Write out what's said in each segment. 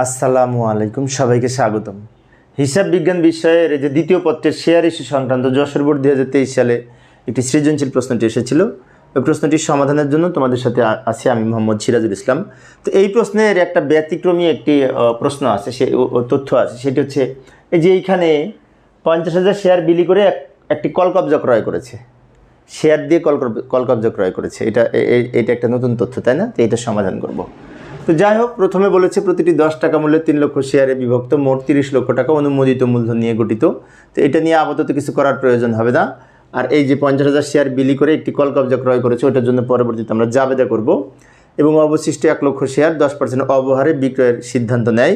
আসসালামু আলাইকুম, সবাইকে স্বাগতম। হিসাব বিজ্ঞান বিষয়ের যে দ্বিতীয় পত্রের শেয়ার ইস্যু সংক্রান্ত যশোর বোর্ড দুই হাজার তেইশ সালে একটি সৃজনশীল প্রশ্নটি এসেছিল। ওই প্রশ্নটির সমাধানের জন্য তোমাদের সাথে আছি আমি মোহাম্মদ সিরাজুল ইসলাম। তো এই প্রশ্নের একটা ব্যতিক্রমী একটি প্রশ্ন আছে, সে তথ্য আছে, সেটি হচ্ছে এই যে এইখানে পঞ্চাশ হাজার শেয়ার বিলি করে এক- একটি কল কবজা ক্রয় করেছে। শেয়ার দিয়ে কল কর- কল কবজা ক্রয় করেছে। এটা এটা একটা নতুন তথ্য, তাই না? তো এটা সমাধান করব। তো যাই হোক, প্রথমে বলেছে প্রতিটি দশ টাকা মূল্যে তিন লক্ষ শেয়ারে বিভক্ত, মোট তিরিশ লক্ষ টাকা অনুমোদিত মূলধন নিয়ে গঠিত। তো এটা নিয়ে আপাতত কিছু করার প্রয়োজন হবে না। আর এই যে পঞ্চাশ হাজার শেয়ার বিলি করে একটি কল কবজা ক্রয় করেছে ওটার জন্য পরবর্তীতে আমরা জাবেদা করব। এবং অবশিষ্ট এক লক্ষ শেয়ার দশ পার্সেন্ট অবহারে বিক্রয়ের সিদ্ধান্ত নেয়।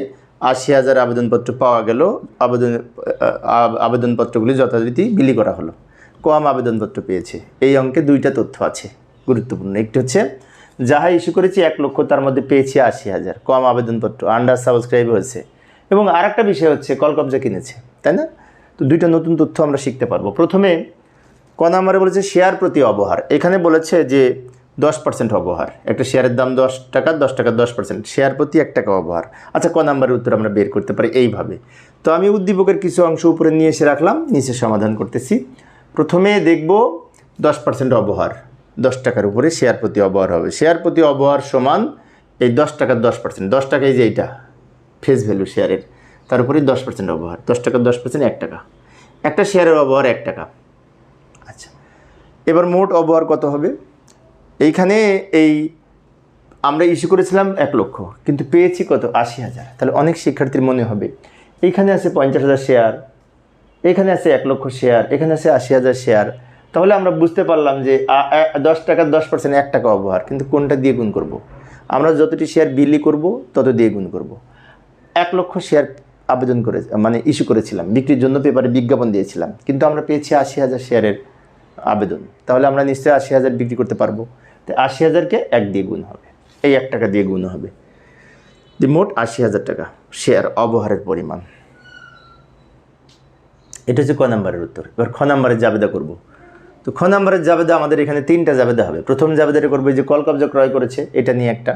আশি হাজার আবেদনপত্র পাওয়া গেল। আবেদন আবেদনপত্রগুলি যথারীতি বিলি করা হলো। কম আবেদনপত্র পেয়েছে। এই অঙ্কে দুইটা তথ্য আছে। গুরুত্বপূর্ণ। একটি হচ্ছে যাহা ইস্যু করেছি, এক লক্ষ তার মধ্যে পেয়েছি আশি হাজার। কম আবেদনপত্র আন্ডার সাবস্ক্রাইব হয়েছে। এবং আরেকটা বিষয় হচ্ছে কল কবজা কিনেছে, তাই না? তো দুইটা নতুন তথ্য আমরা শিখতে পারব। প্রথমে ক নাম্বারে বলেছে শেয়ার প্রতি অবহার। এখানে বলেছে যে, দশ পার্সেন্ট অবহার। একটা শেয়ারের দাম দশ টাকা দশ টাকা দশ পার্সেন্ট শেয়ার প্রতি এক টাকা অবহার। আচ্ছা ক নাম্বারের উত্তর আমরা বের করতে পারি এইভাবে। তো আমি উদ্দীপকের কিছু অংশ উপরে নিয়ে এসে রাখলাম, নিচে সমাধান করতেছি। প্রথমে দেখব দশ পার্সেন্ট অবহার। দশ টাকার উপরে শেয়ার প্রতি অবহার হবে। শেয়ার প্রতি অবহার সমান এই দশ টাকার দশ পার্সেন্ট দশ টাকা এই যে এইটা ফেস ভ্যালু শেয়ারের তার উপরে দশ পার্সেন্ট অবহার। দশ টাকার দশ পার্সেন্ট এক টাকা। একটা শেয়ারের অবহার এক টাকা। আচ্ছা এবার মোট অবহার কত হবে? এইখানে এই আমরা ইস্যু করেছিলাম এক লক্ষ, কিন্তু পেয়েছি কত? আশি হাজার। তাহলে অনেক শিক্ষার্থীর মনে হবে, এইখানে আছে পঞ্চাশ হাজার শেয়ার এখানে আছে এক লক্ষ শেয়ার এখানে আছে আশি হাজার শেয়ার তাহলে আমরা বুঝতে পারলাম যে দশ টাকার দশ পার্সেন্ট এক টাকা অবহার কিন্তু কোনটা দিয়ে গুণ করব। আমরা যতটি শেয়ার বিলি করব, তত দিয়ে গুণ করব। এক লক্ষ শেয়ার আবেদন করে মানে ইস্যু করেছিলাম, বিক্রির জন্য পেপারে বিজ্ঞাপন দিয়েছিলাম, কিন্তু আমরা পেয়েছি আশি হাজার শেয়ারের আবেদন। তাহলে আমরা নিশ্চয়ই আশি হাজার বিক্রি করতে পারব। তো আশি হাজারকে এক দিয়ে গুণ হবে, এই এক টাকা দিয়ে গুণ হবে। যে মোট আশি হাজার টাকা শেয়ার অবহারের পরিমাণ। এটা হচ্ছে ক নাম্বারের উত্তর। এবার খ নাম্বারের জাবেদা করব তো খ নাম্বারের জাবেদা আমাদের এখানে তিনটা জাবেদা হবে। প্রথম জাবেদাটা করবে যে কল কবজা ক্রয় করেছে, এটা নিয়ে একটা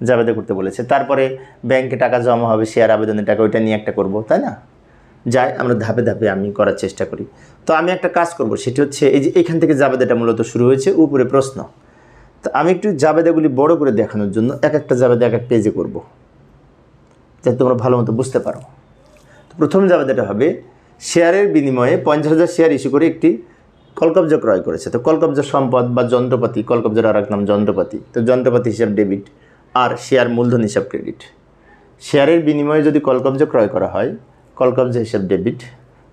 জাবেদা করতে বলেছে। তারপরে ব্যাংকে টাকা জমা হবে শেয়ার আবেদনের টাকা, ওইটা নিয়ে একটা করব, তাই না? যাই, আমরা ধাপে ধাপে আমি করার চেষ্টা করি। তো আমি একটা কাজ করব, সেটি হচ্ছে এই যে এখান থেকে জাবেদাটা মূলত শুরু হয়েছে, উপরে প্রশ্ন। তো আমি একটু জাবেদাগুলি বড় করে দেখানোর জন্য এক একটা জাবেদা এক এক পেজে করব। যাতে তোমরা ভালো মতো বুঝতে পারো। তো প্রথম জাবেদাটা হবে শেয়ারের বিনিময়ে পঞ্চাশ হাজার শেয়ার ইস্যু করে একটি কলকবজা ক্রয় করেছে। তো কলকবজা সম্পদ বা যন্ত্রপাতি, কলকবজার আর এক নাম যন্ত্রপাতি। তো যন্ত্রপাতি হিসাব ডেবিট আর শেয়ার মূলধন হিসাব ক্রেডিট। শেয়ারের বিনিময়ে যদি কলকবজা ক্রয় করা হয়, কলকবজা হিসাব ডেবিট,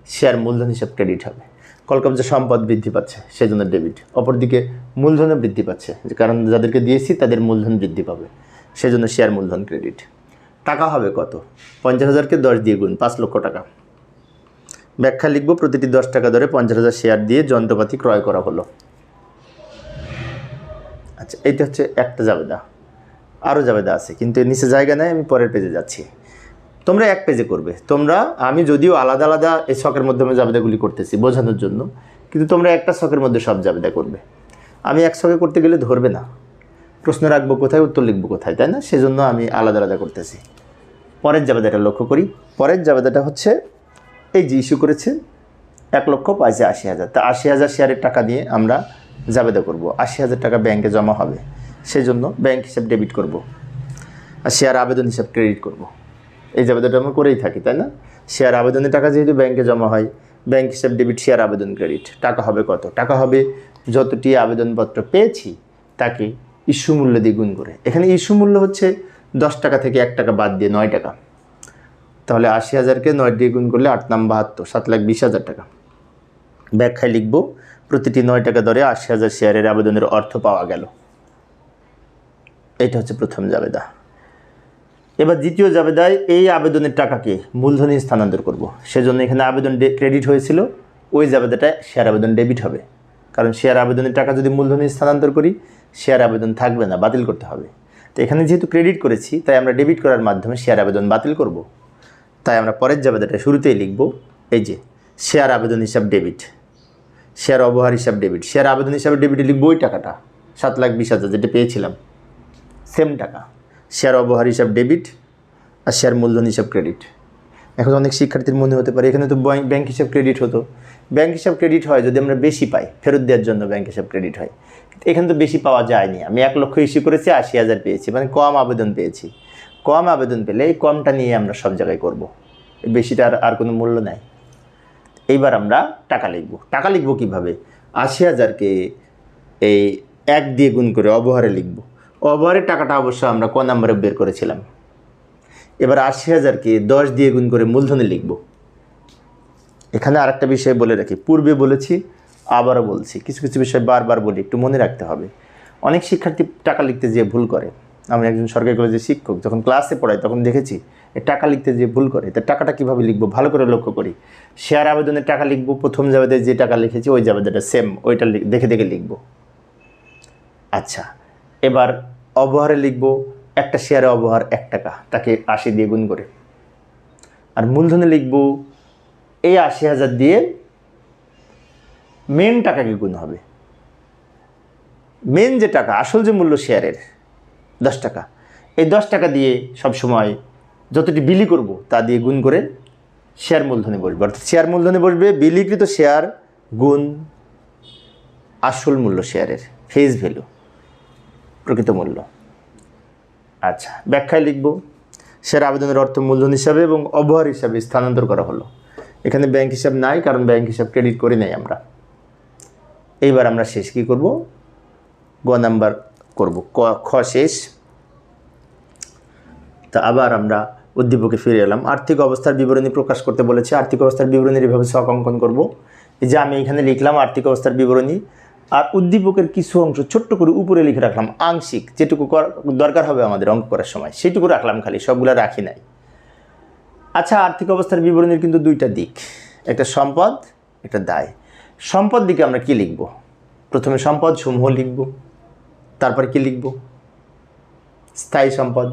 শেয়ার মূলধন হিসাব ক্রেডিট হবে। কলকবজা সম্পদ বৃদ্ধি পাচ্ছে, সেজন্য ডেবিট। অপরদিকে মূলধনও বৃদ্ধি পাচ্ছে, যে কারণ যাদেরকে দিয়েছি তাদের মূলধন বৃদ্ধি পাবে, সেজন্য শেয়ার মূলধন ক্রেডিট। টাকা হবে কত? পঞ্চাশ হাজারকে দশ দিয়ে গুণ, পাঁচ লক্ষ টাকা। ব্যাখ্যা লিখব, প্রতিটি দশ টাকা ধরে পঞ্চাশ হাজার শেয়ার দিয়ে যন্ত্রপাতি ক্রয় করা হলো। আচ্ছা এইটা হচ্ছে একটা জাবেদা। আরও জাবেদা আছে, কিন্তু নিচে জায়গা নেই, আমি পরের পেজে যাচ্ছি। তোমরা এক পেজে করবে। তোমরা, আমি যদিও আলাদা আলাদা এই শখের মাধ্যমে জাবেদাগুলি করতেছি বোঝানোর জন্য, কিন্তু তোমরা একটা শখের মধ্যে সব জাবেদা করবে। আমি এক শখে করতে গেলে ধরবে না। প্রশ্ন রাখব কোথায়, উত্তর লিখব কোথায়, তাই না? সেজন্য আমি আলাদা আলাদা করতেছি। পরের জাবেদাটা লক্ষ্য করি। পরের জাবেদাটা হচ্ছে এই যে ইস্যু করেছে এক লক্ষ পাইছে আশি হাজার। তা আশি হাজার শেয়ারের টাকা দিয়ে আমরা জাবেদা করব। আশি হাজার টাকা ব্যাংকে জমা হবে। সেই জন্য ব্যাংক হিসাব ডেবিট করব আর শেয়ার আবেদন হিসাব ক্রেডিট করব। এই জাবেদাটা আমরা করেই থাকি, তাই না? শেয়ার আবেদনের টাকা যেহেতু ব্যাংকে জমা হয়, ব্যাংক হিসাব ডেবিট, শেয়ার আবেদন ক্রেডিট। টাকা হবে কত? টাকা হবে যতটি আবেদনপত্র পেয়েছি তাকে ইস্যু মূল্য দিয়ে গুণ করে। এখানে ইস্যু মূল্য হচ্ছে দশ টাকা থেকে এক টাকা বাদ দিয়ে নয় টাকা। তাহলে আশি হাজারকে নয় দিয়ে গুণ করলে আট নাম বাহাত্তর, সাত লাখ বিশ হাজার টাকা। ব্যাখ্যায় লিখব, প্রতিটি নয় টাকা দরে আশি হাজার শেয়ারের আবেদনের অর্থ পাওয়া গেল। এটা হচ্ছে প্রথম জাবেদা। এবার দ্বিতীয় জাবেদায় এই আবেদনের টাকাকে মূলধনে স্থানান্তর করব। সেজন্য এখানে আবেদন ক্রেডিট হয়েছিল, ওই জাবেদাটায় শেয়ার আবেদন ডেবিট হবে। কারণ শেয়ার আবেদনের টাকা যদি মূলধনে স্থানান্তর করি, শেয়ার আবেদন থাকবে না, বাতিল করতে হবে। তো এখানে যেহেতু ক্রেডিট করেছি, তাই আমরা ডেবিট করার মাধ্যমে শেয়ার আবেদন বাতিল করব। তাই আমরা পরের জাবেদাটা শুরুতেই লিখব, এই যে শেয়ার আবেদন হিসাব ডেবিট শেয়ার অবহার হিসাব ডেবিট শেয়ার আবেদন হিসাবে ডেবিটে লিখব ওই টাকাটা, সাত লাখ বিশ হাজার যেটা পেয়েছিলাম সেম টাকা শেয়ার অবহার হিসাব ডেবিট আর শেয়ার মূলধন হিসাব ক্রেডিট এখন অনেক শিক্ষার্থীর মনে হতে পারে, এখানে তো ব্যাংক হিসাব ক্রেডিট হতো। ব্যাংক হিসাব ক্রেডিট হয় যদি আমরা বেশি পাই, ফেরত দেওয়ার জন্য ব্যাংক হিসাব ক্রেডিট হয়। এখানে তো বেশি পাওয়া যায়নি। আমি এক লক্ষ ইস্যু করেছি, আশি হাজার পেয়েছি মানে কম আবেদন পেয়েছি। কম আবেদন পেলে এই কমটা নিয়ে আমরা সব জায়গায় করব। বেশিটার আর কোনো মূল্য নাই। এইবার আমরা টাকা লিখব। টাকা লিখব কীভাবে? আশি হাজারকে এই এক দিয়ে গুণ করে অবহারে লিখব। অবহারের টাকাটা অবশ্য আমরা ক নম্বরে বের করেছিলাম। এবার আশি হাজারকে দশ দিয়ে গুণ করে মূলধনে লিখব। এখানে আরেকটা বিষয় বলে রাখি। পূর্বে বলেছি, আবারও বলছি। কিছু কিছু বিষয় বারবার বলি, একটু মনে রাখতে হবে। অনেক শিক্ষার্থী টাকা লিখতে যেয়ে ভুল করে। আমি একজন সরকারি কলেজের শিক্ষক, যখন ক্লাসে পড়াই তখন দেখেছি টাকা লিখতে যে ভুল করে, তা টাকাটা কীভাবে লিখব? ভালো করে লক্ষ্য করি। শেয়ার আবেদনে টাকা লিখব, প্রথম জাবেদায় যে টাকা লিখেছি ওই জাবেদাটা সেম ওইটা দেখে দেখে লিখব। আচ্ছা এবার অবহারে লিখব, একটা শেয়ারে অবহার এক টাকা, তাকে আশি দিয়ে গুণ করে। আর মূলধনে লিখব, এই আশি হাজার দিয়ে মেন টাকাকে গুণ হবে। মেন যে টাকা, আসল যে মূল্য শেয়ারের দশ টাকা। এই দশ টাকা দিয়ে সব সময় যতটি বিলি করব তা দিয়ে গুণ করে শেয়ার মূলধনে বসবে। অর্থাৎ শেয়ার মূলধনে বসবে, বিলিকৃত শেয়ার গুণ আসল মূল্য শেয়ারের ফেস ভ্যালু প্রকৃত মূল্য। আচ্ছা ব্যাখ্যায় লিখব। শেয়ার আবেদনের অর্থ মূলধন হিসাবে এবং অবহার হিসাবে স্থানান্তর করা হলো। এখানে ব্যাংক হিসাব নাই, কারণ ব্যাংক হিসাব ক্রেডিট করি নাই আমরা। এইবার আমরা শেষ কী করব? গ নাম্বার করব। ক, খ শেষ। তা আবার আমরা উদ্দীপকে ফিরে এলাম। আর্থিক অবস্থার বিবরণী প্রকাশ করতে বলেছে। আর্থিক অবস্থার বিবরণীর এভাবে ছক অঙ্কন করব। এই যে আমি এখানে লিখলাম আর্থিক অবস্থার বিবরণী, আর উদ্দীপকের কিছু অংশ ছোট্ট করে উপরে লিখে রাখলাম। আংশিক যেটুকু কর- দরকার হবে আমাদের অঙ্ক করার সময়, সেটুকু রাখলাম খালি, সবগুলো রাখি নাই। আচ্ছা আর্থিক অবস্থার বিবরণীর কিন্তু দুইটা দিক, একটা সম্পদ, একটা দায়। সম্পদ দিকে আমরা কি লিখব? প্রথমে সম্পদ, সমূহ লিখব। তারপর কি লিখব? স্থায়ী সম্পদ।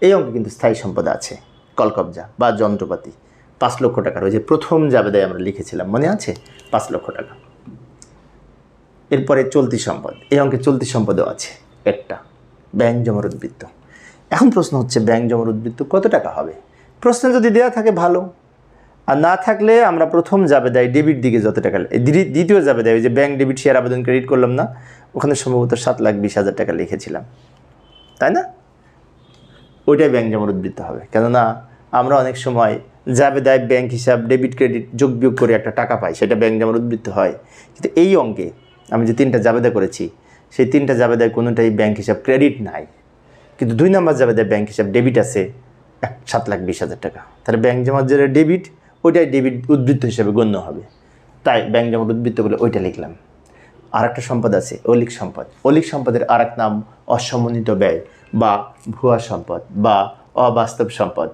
এই অঙ্কে কিন্তু স্থায়ী সম্পদ আছে। কলকবজা বা যন্ত্রপাতি। পাঁচ লক্ষ টাকার। ওই যে প্রথম জাবেদায় আমরা লিখেছিলাম, মনে আছে? পাঁচ লক্ষ টাকা। এরপরে চলতি সম্পদ। এই অঙ্কে চলতি সম্পদও আছে। একটা। ব্যাংক জমার উদ্বৃত্ত। এখন প্রশ্ন হচ্ছে, ব্যাংক জমার উদ্বৃত্ত কত টাকা হবে? প্রশ্ন যদি দেওয়া থাকে, ভালো। আর না থাকলে আমরা প্রথম যাবে দেয় ডেবিট দিকে যত টাকা দ্বিতীয় যাবে দেয় যে ব্যাংক ডেবিট শেয়ার আবেদন ক্রেডিট করলাম না, ওখানে সম্ভবত সাত লাখ বিশ হাজার টাকা লিখেছিলাম। তাই না? ওইটাই ব্যাংক জমার উদ্বৃত্ত হবে। কেননা আমরা অনেক সময় যাবে দেয় ব্যাংক হিসাব ডেবিট ক্রেডিট যোগ বিয়োগ করে একটা টাকা পাই, সেটা ব্যাংক জমার উদ্বৃত্ত হয়। কিন্তু এই অঙ্কে আমি যে তিনটা জাবেদা করেছি, সেই তিনটা জাবেদায় কোনোটাই ব্যাংক হিসাব ক্রেডিট নাই। কিন্তু দুই নম্বর জাবেদায় ব্যাংক হিসাব ডেবিট আছে, এক সাত লাখ বিশ হাজার টাকা। তাহলে ব্যাংক জমার যেটা ডেবিট ওইটাই ডেবিট উদ্বৃত্ত হিসাবে গণ্য হবে। তাই ব্যাংক জমার উদ্বৃত্ত বলে ওইটা লিখলাম। আর সম্পদ আছে, অলিক সম্পদ। অলিক সম্পদের আর এক নাম অসমন্বিত ব্যয় বা ভুয়া সম্পদ বা অবাস্তব সম্পদ।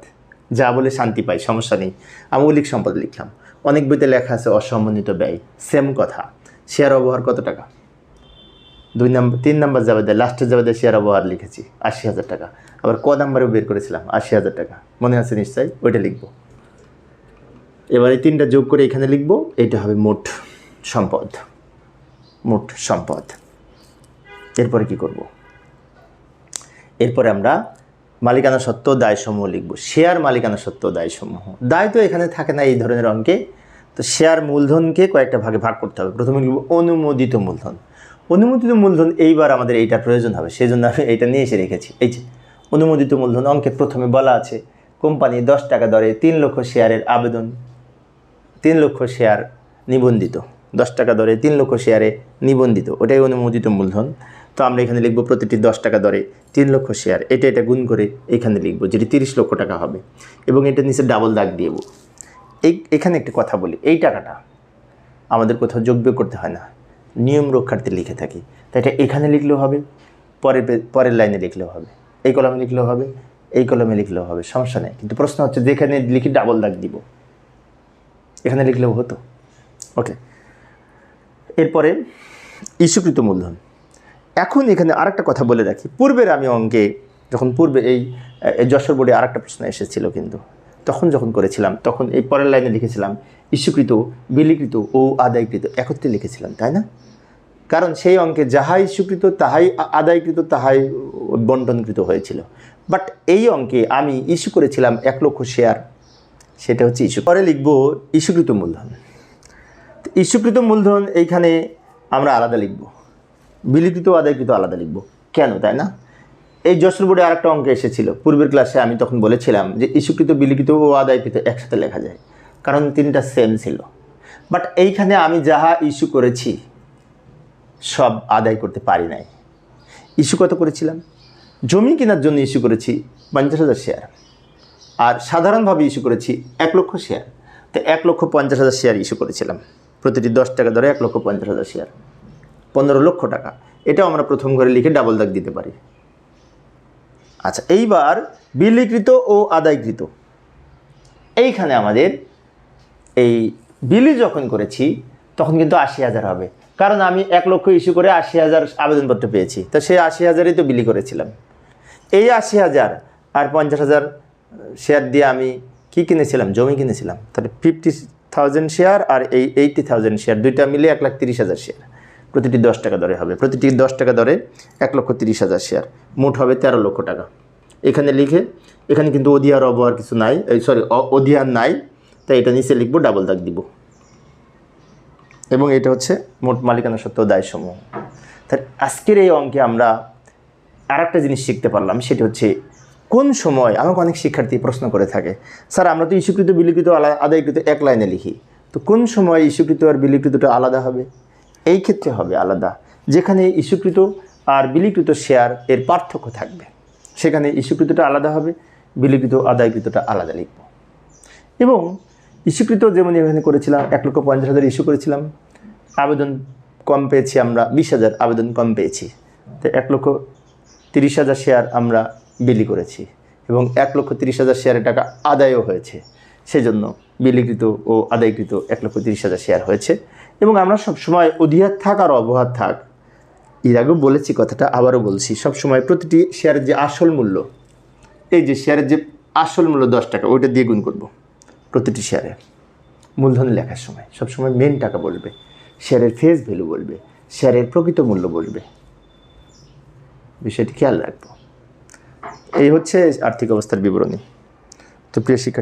যা বলে শান্তি পাই, সমস্যা নেই। আমি অলিক সম্পদ লিখলাম। অনেক বইতে লেখা আছে অসমন্বিত ব্যয়। সেম কথা। শেয়ার ব্যবহার কত টাকা? দুই নম্বর তিন নম্বর যাবে দেয় লাস্টের যাবে দেয় শেয়ার ব্যবহার লিখেছি, আশি হাজার টাকা। আবার ক নাম্বারেও বের করেছিলাম, আশি হাজার টাকা। মনে আছে নিশ্চয়ই? ওইটা লিখব। এবার তিনটা যোগ করে এখানে লিখব এটা হবে মোট সম্পদ মোট সম্পদ। এরপরে কি করব? এরপরে আমরা মালিকানা সত্ত্ব দায়সমূহ লিখব। শেয়ার মালিকানা সত্ত্ব দায়সমূহ। দায় তো এখানে থাকে না এই ধরনের অঙ্কে। তো শেয়ার মূলধনকে কয়েকটা ভাগে ভাগ করতে হবে। প্রথমে লিখব অনুমোদিত মূলধন। অনুমোদিত মূলধন এইবার আমাদের এইটার প্রয়োজন হবে। সেই জন্য আমি এইটা নিয়ে এসে রেখেছি। এই যে, অনুমোদিত মূলধন অঙ্কে প্রথমে বলা আছে, কোম্পানি দশ টাকা দরে তিন লক্ষ শেয়ারের আবেদন তিন লক্ষ শেয়ার নিবন্ধিত। দশ টাকা দরে তিন লক্ষ শেয়ারে নিবন্ধিত। ওটাই অনুমোদিত মূলধন। তো আমরা এখানে লিখব প্রতিটি দশ টাকা দরে তিন লক্ষ শেয়ার এটা এটা গুণ করে এখানে লিখব যেটি তিরিশ লক্ষ টাকা হবে। এবং এটা নিচে ডাবল দাগ দিয়ে দেবো। এই, এখানে একটি কথা বলি। এই টাকাটা আমাদের কোথাও যোগ্য করতে হয় না। নিয়ম রক্ষার্থে লিখে থাকি। তাই এটা এখানে লিখলেও হবে, পরের পরের লাইনে লিখলেও হবে। এই কলমে লিখলেও হবে, এই কলমে লিখলেও হবে। সমস্যা নেই। কিন্তু প্রশ্ন হচ্ছে, যেখানে লিখি ডাবল দাগ দিব। এখানে লিখলেও হতো। ওকে এরপরে ইস্যুকৃত মূলধন। এখন এখানে আরেকটা কথা বলে রাখি। পূর্বের আমি অঙ্কে যখন পূর্বে এই যশোর বোর্ডে আরেকটা প্রশ্ন এসেছিল কিন্তু, তখন যখন করেছিলাম, তখন এই পরের লাইনে লিখেছিলাম, ইস্যুকৃত, বিলিকৃত ও আদায়কৃত একত্রে লিখেছিলাম, তাই না? কারণ সেই অঙ্কে যাহা ইস্যুকৃত, তাহাই আদায়কৃত, তাহাই বন্টনকৃত হয়েছিল। বাট এই অঙ্কে আমি ইস্যু করেছিলাম এক লক্ষ শেয়ার সেটা হচ্ছে ইস্যু। পরে লিখব ইস্যুকৃত মূলধন। ইস্যুকৃত মূলধন এইখানে আমরা আলাদা লিখব। বিলিকৃত আদায়কৃত আলাদা লিখব। কেন, তাই না? এই যশোর বোর্ডে আরেকটা অঙ্ক এসেছিল। পূর্বের ক্লাসে আমি তখন বলেছিলাম যে ইস্যুকৃত বিলিখিত ও আদায়কৃত একসাথে লেখা যায়। কারণ তিনটা সেম ছিল। বাট এইখানে আমি যাহা ইস্যু করেছি, সব আদায় করতে পারি নাই। ইস্যু কত করেছিলাম? জমি কেনার জন্য ইস্যু করেছি পঞ্চাশ হাজার শেয়ার। আর সাধারণভাবে ইস্যু করেছি এক লক্ষ শেয়ার তো এক লক্ষ পঞ্চাশ হাজার শেয়ার ইস্যু করেছিলাম। প্রতিটি দশ টাকা ধরে এক লক্ষ পঞ্চাশ হাজার শেয়ার পনেরো লক্ষ টাকা। এটাও আমরা প্রথম ঘরে লিখে ডাবল দাগ দিতে পারি। আচ্ছা এইবার বিলিকৃত ও আদায়কৃত। এইখানে আমাদের এই বিলি যখন করেছি, তখন কিন্তু আশি হাজার হবে। কারণ আমি এক লক্ষ ইস্যু করে আশি হাজার আবেদনপত্র পেয়েছি। তো সেই আশি হাজারই তো বিলি করেছিলাম। এই আশি হাজার আর পঞ্চাশ হাজার শেয়ার দিয়ে আমি কি কিনেছিলাম? জমি কিনেছিলাম। তাহলে ফিফটি থাউজেন্ড শেয়ার আর এই এইটি থাউজেন্ড শেয়ার দুইটা মিলে এক লাখ তিরিশ হাজার শেয়ার প্রতিটি দশ টাকা দরে হবে। প্রতিটি দশ টাকা দরে এক লক্ষ তিরিশ হাজার শেয়ার মোট হবে তেরো লক্ষ টাকা। এখানে লিখে, এখানে কিন্তু অধিয়ার অবহার কিছু নাই, এই সরি অধিয়ার নাই, তাই এটা নিচে লিখব ডাবল দাগ দিব। এবং এটা হচ্ছে মোট মালিকানা সত্ত্ব দায়সমূহ। তাই আজকের এই অঙ্কে আমরা আর একটা জিনিস শিখতে পারলাম, সেটি হচ্ছে কোন সময় আমাকে অনেক শিক্ষার্থী প্রশ্ন করে থাকে, স্যার, আমরা তো ইস্যুকৃত বিলিকৃত আদায়কৃত এক লাইনে লিখি, তো কোন সময় ইস্যুকৃত আর বিলিকৃতটা আলাদা হবে? এই ক্ষেত্রে হবে আলাদা, যেখানে ইস্যুকৃত আর বিলিকৃত শেয়ার এর পার্থক্য থাকবে, সেখানে ইস্যুকৃতটা আলাদা হবে, বিলিকৃত আদায়কৃতটা আলাদা লিখব। এবং ইস্যুকৃত যেমন এখানে করেছিলাম, এক লক্ষ পঞ্চাশ হাজার ইস্যু করেছিলাম, আবেদন কম পেয়েছি আমরা, বিশ হাজার আবেদন কম পেয়েছি, তো এক লক্ষ তিরিশ হাজার শেয়ার আমরা বিলি করেছি এবং এক লক্ষ তিরিশ হাজার শেয়ারের টাকা আদায়ও হয়েছে। সেজন্য বিলিকৃত ও আদায়কৃত এক লক্ষ তিরিশ হাজার শেয়ার হয়েছে এবং আমরা সবসময় অধিহার থাক আর অবহার থাক। এর আগেও বলেছি, কথাটা আবারও বলছি সবসময় প্রতিটি শেয়ারের যে আসল মূল্য, এই যে শেয়ারের যে আসল মূল্য দশ টাকা, ওইটা দিয়ে গুণ করব প্রতিটি শেয়ারে। মূলধন লেখার সময় সবসময় মেন টাকা বলবে, শেয়ারের ফেস ভ্যালু বলবে, শেয়ারের প্রকৃত মূল্য বলবে। বিষয়টি খেয়াল রাখব। এই হচ্ছে আর্থিক অবস্থার বিবরণী। তো প্রিয়